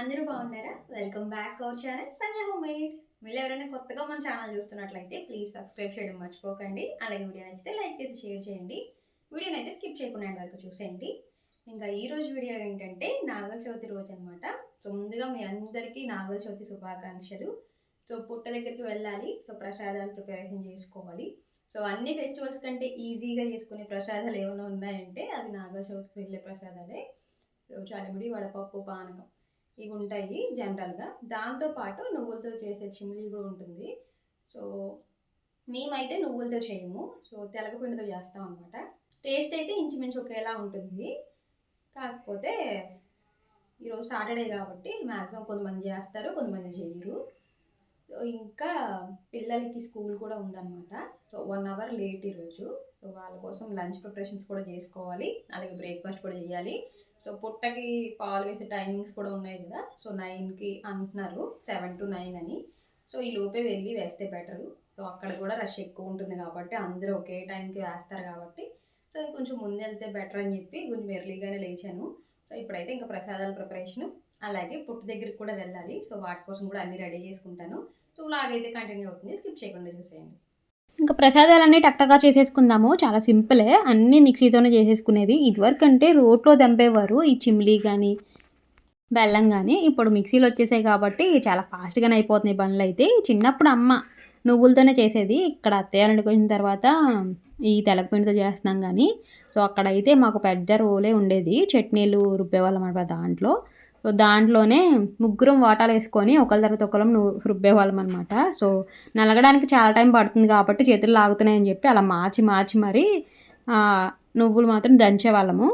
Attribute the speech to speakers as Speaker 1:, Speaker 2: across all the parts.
Speaker 1: అందరూ బాగున్నారా? Welcome back our channel Sanjay home made మీరు ఎవరైనా కొత్తగా మన ఛానల్ చూస్తున్నట్లయితే ప్లీజ్ సబ్స్క్రైబ్ చేయడం మర్చిపోకండి. అలాగే వీడియో నచ్చితే లైక్ చేసి షేర్ చేయండి. వీడియోని అయితే స్కిప్ చేయకుండా వరకు చూసేయండి. ఇంకా ఈ రోజు వీడియో ఏంటంటే నాగల చవితి రోజు అనమాట సో ముందుగా మీ అందరికీ నాగల చవితి శుభాకాంక్షలు. సో పుట్ట దగ్గరికి వెళ్ళాలి. సో ప్రసాదాలు ప్రిపరేషన్ చేసుకోవాలి. సో అన్ని ఫెస్టివల్స్ కంటే ఈజీగా చేసుకునే ప్రసాదాలు ఏమైనా ఉన్నాయంటే అవి నాగల చవితికి వెళ్ళే ప్రసాదాలే. సో చలిమిడి వడపప్పు పానకం. ఇవి ఉంటాయి జనరల్గా దాంతోపాటు నువ్వులతో చేసే చిమ్లీ కూడా ఉంటుంది. సో మేమైతే నువ్వులతో చేయము. సో తెలగపిండితో చేస్తాం అనమాట టేస్ట్ అయితే ఇంచుమించు ఒకేలా ఉంటుంది. కాకపోతే ఈరోజు సాటర్డే కాబట్టి మ్యాక్సిమం కొంతమంది చేస్తారు కొంతమంది చేయరు. సో ఇంకా పిల్లలకి స్కూల్ కూడా ఉందన్నమాట. సో వన్ అవర్ లేట్ ఈరోజు. సో వాళ్ళ కోసం లంచ్ ప్రిపరేషన్స్ కూడా చేసుకోవాలి. అలాగే బ్రేక్ఫాస్ట్ కూడా చేయాలి. సో పుట్టకి పాలు వేసే టైమింగ్స్ కూడా ఉన్నాయి కదా. సో నైన్కి అంటున్నారు సెవెన్ టు నైన్ అని. సో ఈ లోపే వెళ్ళి వేస్తే బెటరు సో అక్కడ కూడా రష్ ఎక్కువ ఉంటుంది కాబట్టి అందరూ ఒకే టైంకి వేస్తారు కాబట్టి. సో కొంచెం ముందు వెళ్తే బెటర్ అని చెప్పి కొంచెం ఎర్లీగానే లేచాను. సో ఇప్పుడైతే ఇంకా ప్రసాదాల ప్రిపరేషన్ అలాగే పుట్టు దగ్గరికి కూడా వెళ్ళాలి. సో వాటి కోసం కూడా అన్ని రెడీ చేసుకుంటాను. సో లాగైతే కంటిన్యూ అవుతుంది. స్కిప్ చేయకుండా చూసేయండి.
Speaker 2: ఇంకా ప్రసాదాలన్నీ టక్టగా చేసేసుకుందాము. చాలా సింపులే. అన్నీ మిక్సీతోనే చేసేసుకునేవి. ఇదివరకు అంటే రోట్లో దంపేవారు ఈ చిమ్లీ కానీ బెల్లం కానీ ఇప్పుడు మిక్సీలు వచ్చేసాయి కాబట్టి చాలా ఫాస్ట్గానే అయిపోతున్నాయి పనులు అయితే. చిన్నప్పుడు అమ్మ నువ్వులతోనే చేసేది. ఇక్కడ అత్తయ్య వండుకొచ్చిన తర్వాత ఈ తెలగపిండితో చేస్తున్నాం కానీ సో అక్కడైతే మాకు పెద్ద రోలే ఉండేది. చట్నీలు రుబ్బేవాళ్ళం అనమాట దాంట్లో. దాంట్లోనే ముగ్గురం వాటాలు వేసుకొని ఒకరి తర్వాత ఒకరం నువ్వు రుబ్బేవాళ్ళం అనమాట సో నలగడానికి చాలా టైం పడుతుంది కాబట్టి చేతులు లాగుతున్నాయని చెప్పి అలా మార్చి మార్చి మరి నువ్వులు మాత్రం దంచేవాళ్ళము.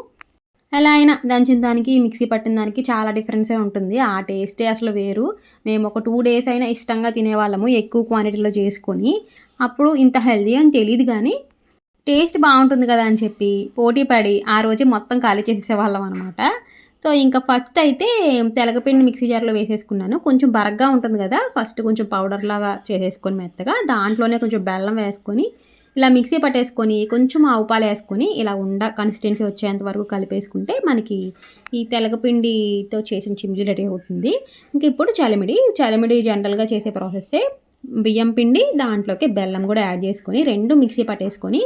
Speaker 2: ఎలా అయినా దంచిన దానికి మిక్సీ పట్టిన దానికి చాలా డిఫరెన్సే ఉంటుంది. ఆ టేస్టే అసలు వేరు. మేము ఒక టూ డేస్ అయినా ఇష్టంగా తినేవాళ్ళము ఎక్కువ క్వాంటిటీలో చేసుకొని. అప్పుడు ఇంత హెల్దీ అని తెలియదు కానీ టేస్ట్ బాగుంటుంది కదా అని చెప్పి పోటీ పడి ఆ రోజే మొత్తం ఖాళీ చేసేవాళ్ళం అనమాట సో ఇంకా ఫస్ట్ అయితే తెలగపిండి మిక్సీ జార్లో వేసేసుకున్నాను. కొంచెం బరగ్గా ఉంటుంది కదా ఫస్ట్ కొంచెం పౌడర్ లాగా చేసేసుకొని మెత్తగా దాంట్లోనే కొంచెం బెల్లం వేసుకొని ఇలా మిక్సీ పట్టేసుకొని కొంచెం ఆవు పాలు వేసుకొని ఇలా ఉండ కన్సిస్టెన్సీ వచ్చేంత వరకు కలిపేసుకుంటే మనకి ఈ తెలగపిండితో చేసిన చిమ్జీ రెడీ అవుతుంది. ఇంక ఇప్పుడు చలిమిడి చలిమిడి జనరల్గా చేసే ప్రాసెస్సే బియ్యం పిండి దాంట్లోకి బెల్లం కూడా యాడ్ చేసుకొని రెండు మిక్సీ పట్టేసుకొని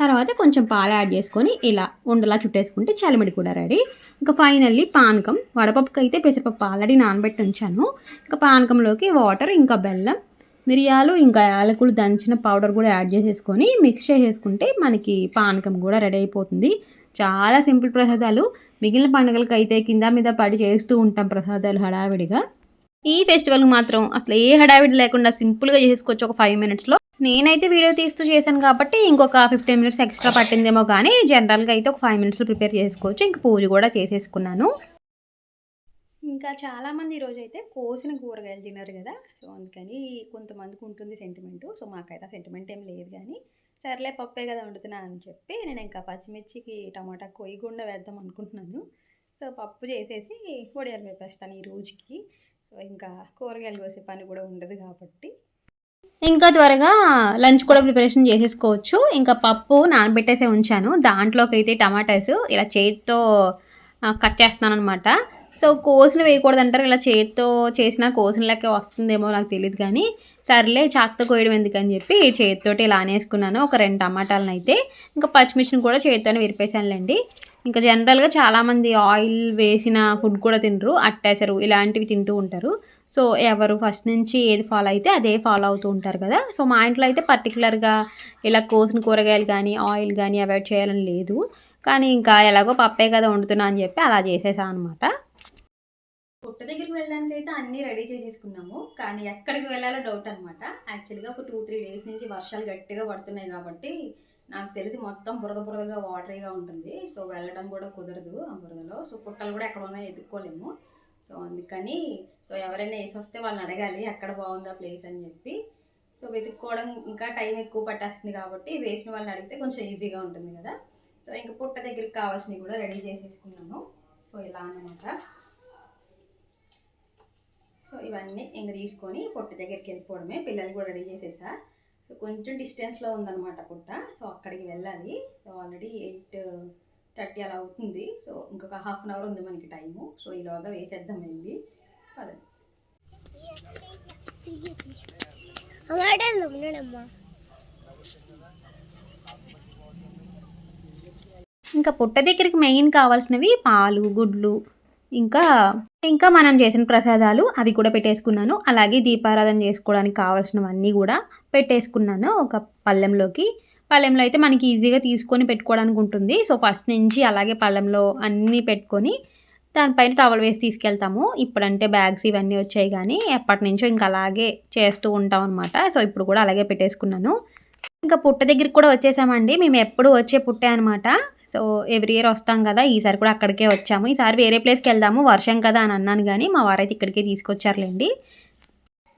Speaker 2: తర్వాత కొంచెం పాలు యాడ్ చేసుకొని ఇలా ఉండలా చుట్టేసుకుంటే చలిమిడి కూడా రెడీ. ఇంకా ఫైనల్లీ పానకం. వడపప్పుకి అయితే పెసరపప్పు ఆల్రెడీ నానబెట్టి ఉంచాను. ఇంకా పానకంలోకి వాటర్ ఇంకా బెల్లం మిరియాలు ఇంకా యాలకులు దంచిన పౌడర్ కూడా యాడ్ చేసేసుకొని మిక్స్ చేసేసుకుంటే మనకి పానకం కూడా రెడీ అయిపోతుంది. చాలా సింపుల్ ప్రసాదాలు. మిగిలిన పండుగలకైతే అయితే కింద మీద పడి చేస్తూ ఉంటాం ప్రసాదాలు హడావిడిగా. ఈ ఫెస్టివల్ మాత్రం అసలు ఏ హడావిడి లేకుండా సింపుల్గా చేసుకోవచ్చు ఒక ఫైవ్ మినిట్స్లో నేనైతే వీడియో తీస్తూ చేశాను కాబట్టి ఇంకొక ఫిఫ్టీన్ మినిట్స్ ఎక్స్ట్రా పట్టిందేమో కానీ జనరల్గా అయితే ఒక ఫైవ్ మినిట్స్లో ప్రిపేర్ చేసుకోవచ్చు. ఇంక పూజ కూడా చేసేసుకున్నాను. ఇంకా చాలామంది ఈరోజు అయితే కోసిన కూరగాయలు తిన్నారు కదా. సో అందుకని కొంతమందికి ఉంటుంది సెంటిమెంట్ సో మాకైతే సెంటిమెంట్ ఏం లేదు కానీ సర్లే పప్పే కదా వండుతున్నా అని చెప్పి నేను ఇంకా పచ్చిమిర్చికి టమాటా కొయ్యకుండా వేద్దాం అనుకుంటున్నాను. సో పప్పు చేసేసి వడియాలు వేపేస్తాను ఈ రోజుకి. ఇంకా కూరగాయలు కోసే పని కూడా ఉండదు కాబట్టి. ఇంకా త్వరగా లంచ్ కూడా ప్రిపరేషన్ చేసేసుకోవచ్చు. ఇంకా పప్పు నానబెట్టేసే ఉంచాను. దాంట్లోకి అయితే టమాటాస్ ఇలా చేతితో కట్ చేస్తున్నాను అనమాట సో కోసిన వేయకూడదు అంటారు ఇలా చేతితో చేసినా కోసిన లెక్క వస్తుందేమో నాకు తెలియదు కానీ సర్లే చాక్తో కోయడం ఎందుకని చెప్పి చేతితోటి ఇలా అనేసుకున్నాను. ఒక రెండు టమాటాలను అయితే ఇంకా పచ్చిమిర్చిని కూడా చేతితోనే విరిపేశానులేండి. ఇంకా జనరల్గా చాలామంది ఆయిల్ వేసిన ఫుడ్ కూడా తినరు అట్టేసరు ఇలాంటివి తింటూ ఉంటారు. సో ఎవరు ఫస్ట్ నుంచి ఏది ఫాలో అయితే అదే ఫాలో అవుతూ ఉంటారు కదా. సో మా ఇంట్లో అయితే పర్టికులర్గా ఇలా కోసిన కూరగాయలు కానీ ఆయిల్ కానీ అవాయిడ్ చేయాలని లేదు. కానీ ఇంకా ఎలాగో పప్పే కదా వండుతున్నా అని చెప్పి అలా చేసేసాను అనమాట
Speaker 1: పుట్ట దగ్గరికి వెళ్ళడానికి అయితే అన్నీ రెడీ చేసేసుకున్నాము. కానీ ఎక్కడికి వెళ్ళాలో డౌట్ అనమాట యాక్చువల్గా ఒక టూ త్రీ డేస్ నుంచి వర్షాలు గట్టిగా పడుతున్నాయి కాబట్టి నాకు తెలిసి మొత్తం బురద బురదగా వాటరీగా ఉంటుంది. సో వెళ్ళడం కూడా కుదరదు ఆ బురదలో. సో పుట్టలు కూడా ఎక్కడ ఉన్నాయో ఎత్తుక్కోలేము సో అందుకని సో ఎవరైనా వేసి వస్తే వాళ్ళని అడగాలి ఎక్కడ బాగుందా ప్లేస్ అని చెప్పి. సో వెతుక్కోవడం ఇంకా టైం ఎక్కువ పట్టేస్తుంది కాబట్టి వేసిన వాళ్ళని అడిగితే కొంచెం ఈజీగా ఉంటుంది కదా. సో ఇంకా పుట్ట దగ్గరికి కావాల్సినవి కూడా రెడీ చేసేసుకున్నాను సో ఇలా అన్నమాట. సో ఇవన్నీ ఇంక తీసుకొని పుట్ట దగ్గరికి వెళ్ళిపోవడమే. పిల్లలు కూడా రెడీ చేసేసా. సో కొంచెం డిస్టెన్స్లో ఉందన్నమాట పుట్ట. సో అక్కడికి వెళ్ళాలి. సో ఆల్రెడీ ఎయిట్ థర్టీ అలా అవుతుంది. సో ఇంకొక హాఫ్ అన్ అవర్ ఉంది మనకి టైము సో ఈలోగా వేసేద్దాం వెళ్ళి. పదండి.
Speaker 2: ఇంకా పుట్ట దగ్గరికి మెయిన్ కావాల్సినవి పాలు గుడ్లు ఇంకా ఇంకా మనం చేసిన ప్రసాదాలు అవి కూడా పెట్టేసుకున్నాను. అలాగే దీపారాధన చేసుకోవడానికి కావాల్సినవన్నీ కూడా పెట్టేసుకున్నాను ఒక పళ్ళెంలోకి. పళ్ళెంలో అయితే మనకి ఈజీగా తీసుకొని పెట్టుకోవడానికి ఉంటుంది. సో ఫస్ట్ నుంచి అలాగే పళ్ళెంలో అన్నీ పెట్టుకొని దానిపైన టవల్ వేసి తీసుకెళ్తాము. ఇప్పుడంటే బ్యాగ్స్ ఇవన్నీ వచ్చాయి కానీ ఎప్పటి నుంచో ఇంకా అలాగే చేస్తూ ఉంటాం అనమాట సో ఇప్పుడు కూడా అలాగే పెట్టేసుకున్నాను. ఇంకా పుట్ట దగ్గరికి కూడా వచ్చేసామండి. మేము ఎప్పుడు వచ్చే పుట్టే అనమాట సో ఎవ్రీ ఇయర్ వస్తాం కదా ఈసారి కూడా అక్కడికే వచ్చాము. ఈసారి వేరే ప్లేస్కి వెళ్దాము వర్షం కదా అని అన్నాను కానీ మా వారైతే ఇక్కడికే తీసుకొచ్చారులేండి.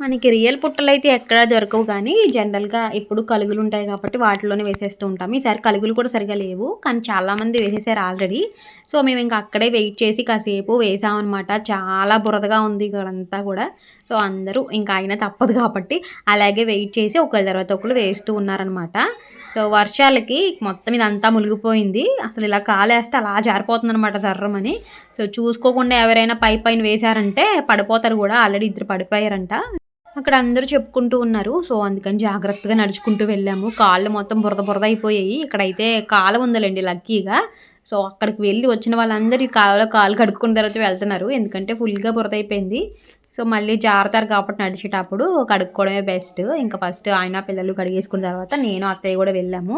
Speaker 2: మనకి రియల్ పుట్టలు అయితే ఎక్కడా దొరకవు కానీ జనరల్గా ఇప్పుడు కలుగులు ఉంటాయి కాబట్టి వాటిలోనే వేసేస్తూ ఉంటాము. ఈసారి కలుగులు కూడా సరిగా లేవు కానీ చాలామంది వేసేసారు ఆల్రెడీ సో మేము ఇంకా అక్కడే వెయిట్ చేసి కాసేపు వేసామన్నమాట. చాలా బురదగా ఉంది ఇక్కడంతా కూడా. సో అందరూ ఇంకా అయినా తప్పదు కాబట్టి అలాగే వెయిట్ చేసి ఒకళ్ళ తర్వాత ఒకళ్ళు వేస్తూ ఉన్నారనమాట సో వర్షాలకి మొత్తం ఇదంతా మునిగిపోయింది. అసలు ఇలా కాలేస్తే అలా జారిపోతుంది అనమాట సర్రమని సో చూసుకోకుండా ఎవరైనా పై పైన వేశారంటే పడిపోతారు కూడా. ఆల్రెడీ ఇద్దరు పడిపోయారంట. అక్కడ అందరూ చెప్పుకుంటూ ఉన్నారు. సో అందుకని జాగ్రత్తగా నడుచుకుంటూ వెళ్ళాము. కాళ్ళు మొత్తం బురద బురద అయిపోయాయి. ఇక్కడైతే కాలు ఉందలండి లక్కీగా. సో అక్కడికి వెళ్ళి వచ్చిన వాళ్ళందరూ ఈ కాలు కడుక్కున్న తర్వాత వెళ్తున్నారు. ఎందుకంటే ఫుల్గా బురద అయిపోయింది. సో మళ్ళీ జారుతారు కాబట్టి నడిచేటప్పుడు కడుక్కోవడమే బెస్ట్. ఇంకా ఫస్ట్ ఆయన పిల్లలు కడిగేసుకున్న తర్వాత నేను అత్తయ్య కూడా వెళ్ళాము.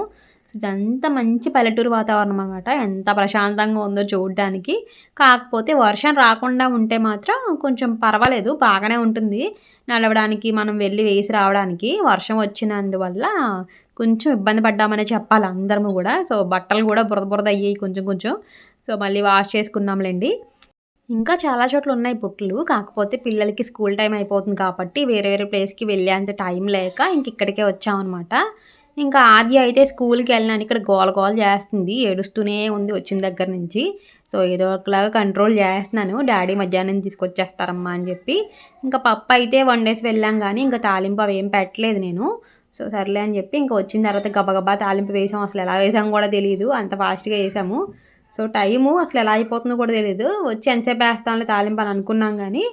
Speaker 2: సో ఇదంతా మంచి పల్లెటూరు వాతావరణం అనమాట ఎంత ప్రశాంతంగా ఉందో చూడడానికి. కాకపోతే వర్షం రాకుండా ఉంటే మాత్రం కొంచెం పర్వాలేదు బాగానే ఉంటుంది. నడవడానికి మనం వెళ్ళి వేసి రావడానికి వర్షం వచ్చినందువల్ల కొంచెం ఇబ్బంది పడ్డామనే చెప్పాలి అందరము కూడా. సో బట్టలు కూడా బురద బురద అయ్యాయి కొంచెం కొంచెం. సో మళ్ళీ వాష్ చేసుకున్నాంలేండి. ఇంకా చాలా చోట్ల ఉన్నాయి పుట్లు. కాకపోతే పిల్లలకి స్కూల్ టైం అయిపోతుంది కాబట్టి వేరే వేరే ప్లేస్కి వెళ్ళేంత టైం లేక ఇంక ఇక్కడికే వచ్చామన్నమాట. ఇంకా ఆది అయితే స్కూల్కి వెళ్ళినాను ఇక్కడ గోల గోల చేస్తుంది. ఏడుస్తూనే ఉంది వచ్చిన దగ్గర నుంచి. సో ఏదో ఒకలాగా కంట్రోల్ చేస్తున్నాను. డాడీ మధ్యాహ్నం తీసుకొచ్చేస్తారమ్మా అని చెప్పి. ఇంకా పప్పు అయితే వన్ డేస్ వెళ్ళాం కానీ ఇంకా తాలింపు అవి ఏం పెట్టలేదు నేను. సో సర్లే అని చెప్పి ఇంకా వచ్చిన తర్వాత గబగబా తాలింపు వేసాం. అసలు ఎలా వేసాం కూడా తెలియదు అంత ఫాస్ట్గా వేసాము. సో టైము అసలు ఎలా అయిపోతుందో కూడా తెలియదు వచ్చి ఎంతసేపు వేస్తానులే తాలింపు అని అనుకున్నాం కానీ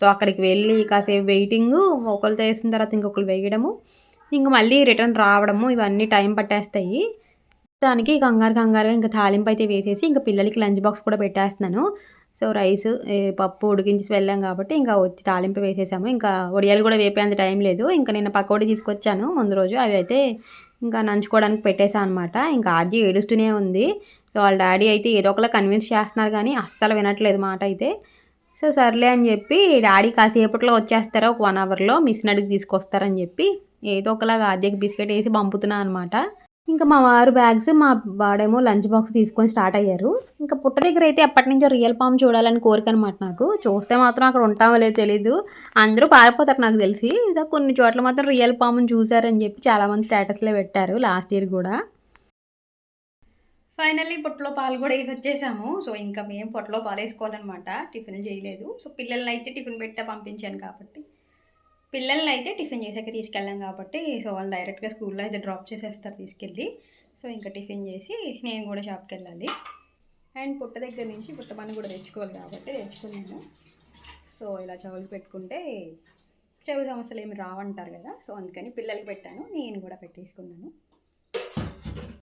Speaker 2: సో అక్కడికి వెళ్ళి కాసేపు వెయిటింగ్ ఒకళ్ళు వేసిన తర్వాత ఇంకొకరు వేయడము ఇంక మళ్ళీ రిటర్న్ రావడము ఇవన్నీ టైం పట్టేస్తాయి. దానికి కంగారు కంగారుగా ఇంకా తాలింపు అయితే వేసేసి ఇంకా పిల్లలకి లంచ్ బాక్స్ కూడా పెట్టేస్తున్నాను. సో రైస్ పప్పు ఉడికించి వెళ్ళాం కాబట్టి ఇంకా వచ్చి తాలింపు వేసేసాము. ఇంకా వడియాలు కూడా వేపేంత టైం లేదు. ఇంకా నేను పకోడీ తీసుకొచ్చాను. ముందు రోజు అవి అయితే ఇంకా నంచుకోవడానికి పెట్టేశాను అనమాట ఇంకా ఆజీ ఏడుస్తూనే ఉంది. సో వాళ్ళ డాడీ అయితే ఏదో ఒకలా కన్విన్స్ చేస్తున్నారు కానీ అస్సలు వినట్లేదు మాట అయితే. సో సర్లే అని చెప్పి డాడీ కాసేపట్లో వచ్చేస్తారా ఒక వన్ అవర్లో మిషన్ అడిగి తీసుకొస్తారని చెప్పి ఏదో ఒకలాగా ఆద్యకి బిస్కెట్ వేసి పంపుతున్నాను అనమాట ఇంకా మా వారు బ్యాగ్స్ మా వాడేమో లంచ్ బాక్స్ తీసుకొని స్టార్ట్ అయ్యారు. ఇంకా పుట్ట దగ్గర అయితే ఎప్పటి నుంచో రియల్ పామ్ చూడాలని కోరిక అనమాట నాకు. చూస్తే మాత్రం అక్కడ ఉంటామో లేదో తెలీదు. అందరూ పారిపోతారు నాకు తెలిసి. కొన్ని చోట్ల మాత్రం రియల్ పాముని చూసారని చెప్పి చాలామంది స్టేటస్లో పెట్టారు లాస్ట్ ఇయర్ కూడా.
Speaker 1: ఫైనల్లీ పొట్టలో పాలు కూడా వేసి వచ్చేసాము సో ఇంకా మేము పొట్టలో పాలు వేసుకోవాలన్నమాట. టిఫిన్ చేయలేదు. సో పిల్లల్ని అయితే టిఫిన్ పెట్టా పంపించాను కాబట్టి. పిల్లల్ని అయితే టిఫిన్ చేసాక తీసుకెళ్ళాం కాబట్టి. సో వాళ్ళు డైరెక్ట్గా స్కూల్లో అయితే డ్రాప్ చేసేస్తారు తీసుకెళ్ళి. సో ఇంకా టిఫిన్ చేసి నేను కూడా షాప్కి వెళ్ళాలి. అండ్ పుట్ట దగ్గర నుంచి పుట్ట పని కూడా తెచ్చుకోవాలి కాబట్టి తెచ్చుకున్నాను. సో ఇలా చెవులు పెట్టుకుంటే చెవి సమస్యలు ఏమి రావంటారు కదా. సో అందుకని పిల్లలకి పెట్టాను. నేను కూడా పెట్టేసుకున్నాను.